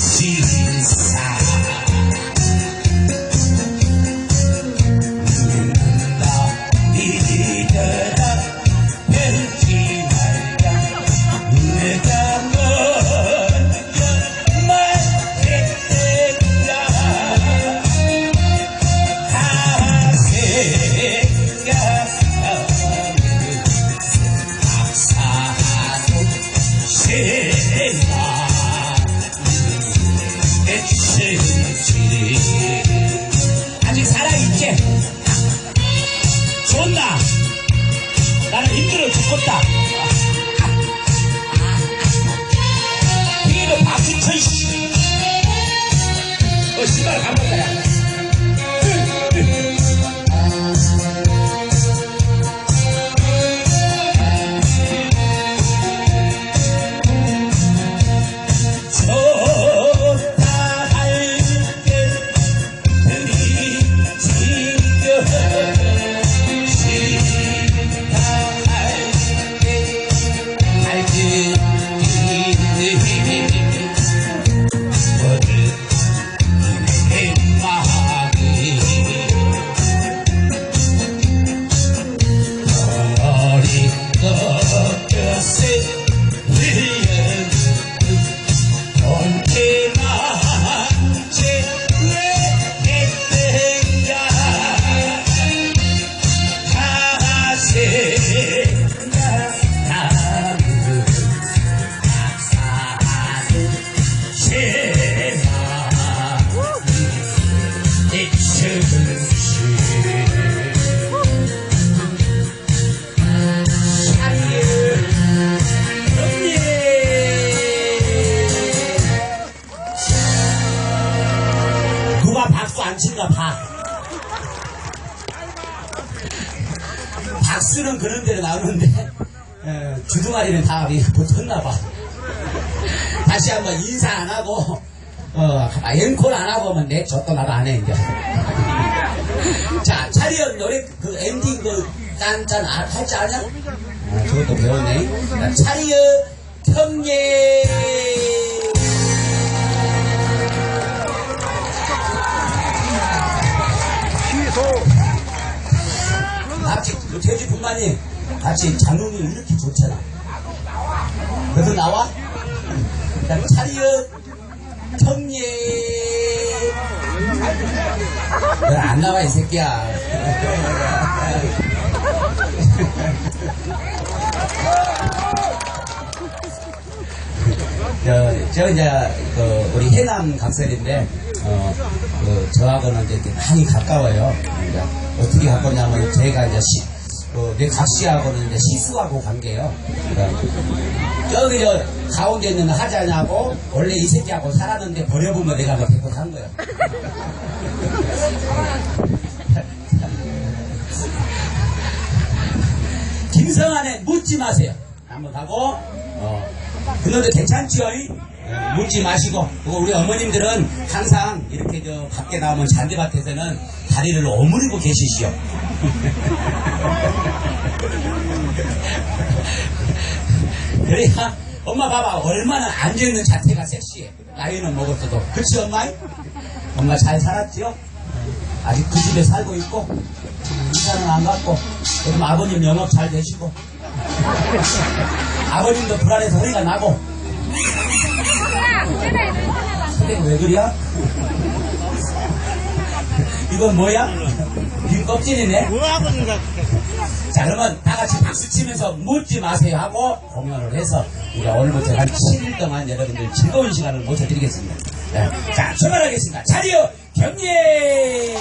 feelings 에, 주둥아리는 다 우리 붙었나 봐. 다시 한번 인사 안 하고 어, 아, 앵콜 안 하고 하면 내 저도 나도 안 해 이제. 자 차리언 노래 그 엔딩 그 짠짠 아, 할줄 아냐? 아, 그것도 배웠네. 자, 차리언 평예. 그 제주뿐만이 같이 장롱이 이렇게 좋잖아. 그래서 나와? 자, 차리어 청예. 넌안 나와 이 새끼야. 저, 저 이제 그 우리 해남 강설인데 어, 그 저하고는 이제 많이 가까워요. 이제 어떻게 할 거냐면 제가 이제 시, 그, 내 각시하고는 이제 시수하고 관계요. 그러니까 저기 저 가운데 있는 하자냐고 원래 이 새끼하고 살았는데 버려보면 내가 뭐 데리고 산 거야. 김성환에 묻지 마세요. 한번 가고, 어, 그놈들 괜찮지요? 어, 묻지 마시고, 그리고 우리 어머님들은 항상 이렇게 저 밖에 나오면 잔디밭에서는 다리를 오므리고 계시시오. 그래야 엄마 봐봐 얼마나 앉아있는 자태가 섹시해 나이는 먹었어도 그치 엄마? 엄마 잘 살았지요? 아직 그 집에 살고 있고 이사는 안 갔고 요즘 아버님 영업 잘 되시고 아버님도 불안해서 허리가 나고 근데 왜 그래야? 이건 뭐야? 빈 껍질이네? 뭐하고는가 자 그러면 다 같이 박수 치면서 묻지 마세요 하고 공연을 해서 우리가 오늘부터 한 7일 동안 여러분들 즐거운 시간을 모셔드리겠습니다. 네. 자 출발하겠습니다. 차리어 경례!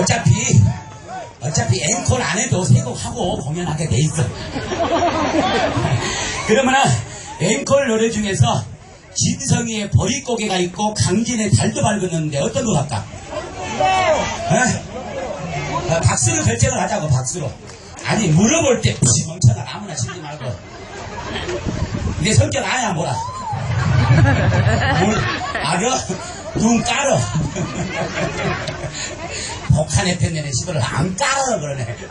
어차피 어차피 앵콜 안 해도 세 곡 하고 공연하게 돼 있어. 그러면은 앵콜 노래 중에서 진성이의 보릿고개가 있고 강진의 달도 밝았는데 어떤 거 할까? 에? 어, 박수로 결정을 하자고 박수로. 아니 물어볼 때 푸시 멍청아 아무나 치지 말고. 내 성격 아야 뭐라. 뭘 알아? 눈 깔어. 복한의 편년의 시도를 안 깔아 그러네.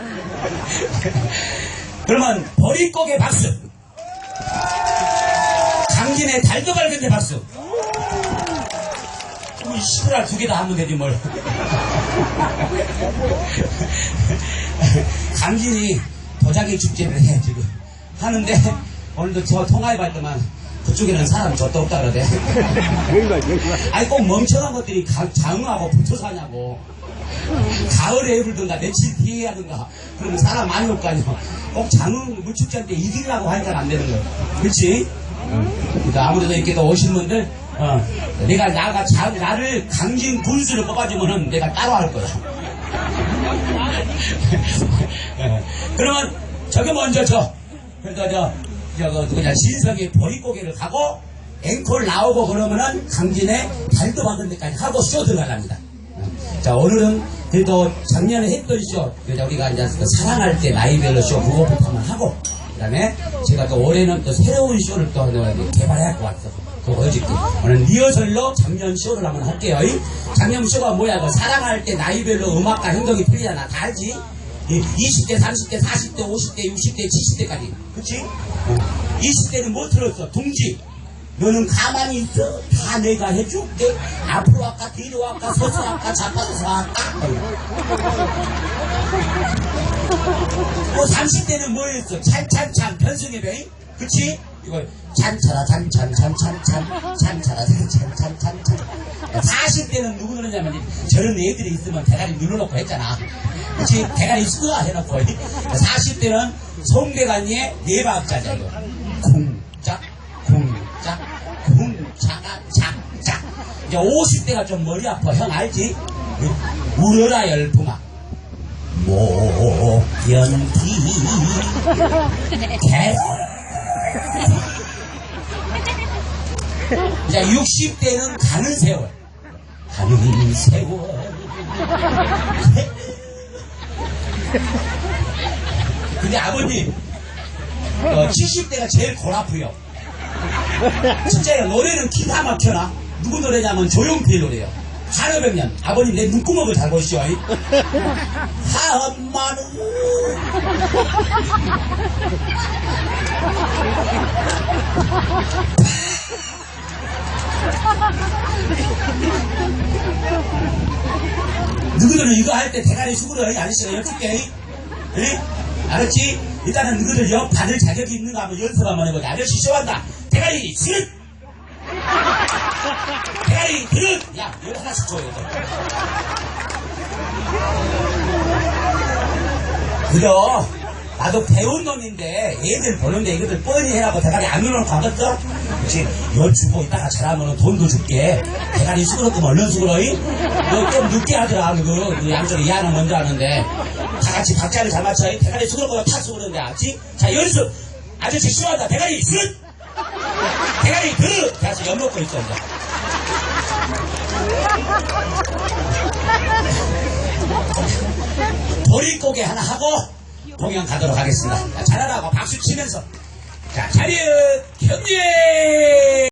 그러면 보릿고개 박수. 강진의 달도 밝은데 박수. 이 시도를 두개 다 하면 되지 뭘. 강진이 도자기 축제를 해 지금 하는데 오늘도 저 통화해 봤더만 그쪽에는 사람 저도 없다 그러대. 아니 꼭 멍청한 것들이 가- 장어하고 붙어 사냐고. 가을에 불든가 며칠 뒤에 하든가 그러면 사람 많이 올 거 아니야. 꼭 장어 물축제한테 이기려고 하니까 안 되는 거야. 그렇지? 그러니까 아무래도 이렇게 또 오신 분들 어, 내가 나가 자, 나를 강진 군수를 뽑아주면은 내가 따로 할 거야. 예. 그러면 저게 먼저 저 그러니까 저 저거 그냥 신성의 보릿고개를 가고 앵콜 나오고 그러면은 강진의 달도 박은 데까지 하고 쇼 들어가랍니다. 어. 자 오늘은 그래도 작년에 했던 쇼 우리가 이제 그 사랑할 때 나이별로 쇼 그거부터 한번 하고 그다음에 제가 또 올해는 또 새로운 쇼를 또 이제 개발해갖고 왔어. 그거 보여줄게. 오늘 리허설로 작년 쇼를 한번 할게요. 이 작년 쇼가 뭐야? 그 사랑할 때 나이별로 음악과 행동이 틀리잖아. 다 알지? 이 20대, 30대, 40대, 50대, 60대, 70대까지. 그치? 어. 20대는 뭐 들었어? 둥지. 너는 가만히 있어. 다 내가 해줄게. 앞으로 할까, 뒤로 할까, 서서 할까, 잡아서 할까. 뭐 30대는 뭐였어? 찬찬찬 변승예배 그치? 이거 찬차라 찬찬 찬찬찬 찬차라 찬찬 찬찬 찬 40대는 누구 그러냐면 저런 애들이 있으면 대가리 눌러놓고 했잖아. 그치? 대가리 쓰아 해놓고. 40대는 송대관이의 네 박자자 이거. 쿵짝 쿵짝 쿵차가 작작 이제 50대가 좀 머리 아파. 형 알지? 울어라 열풍아. 목연기. 개 자, 60대는 가는 세월. 가는 세월. 근데 아버님, 어, 70대가 제일 골 아프요. 진짜요, 노래는 기가 막혀나. 누구 노래냐면 조용필 노래요. 한오백년 아버님 내 눈구멍을 잘 보시오. 이. 한마는 누구들은 이거 할 때 대가리 숙으로 아저씨가 여쭐게 에? 알았지? 일단은 너희들 역 받을 자격이 있는가 한번 연습 한번 해보자 아저씨 쇼한다 대가리 스 릇 대가리 그릇 야 이거 하나씩 줘 이거 그려 나도 배운 놈인데 애들 보는데 이거들 뻔히 해라고 대가리 안 눌러놓고 하겠어? 그치? 열 주고 이따가 잘하면 돈도 줄게. 대가리 수그럽고 얼른 수그러이? 너좀 늦게 하더라 그 양쪽에 이하는 먼저 하는데. 다 같이 박자를 잘 맞춰. 대가리 수그럽고 탁 수그러는데 알지? 자 연습. 아저씨 싫어한다. 대가리 슥! 대가리 그 다시 연 먹고 있어 이제 보릿고개 하나 하고 공연 가도록 하겠습니다. 자, 잘하라고 박수 치면서 자 차렷 경례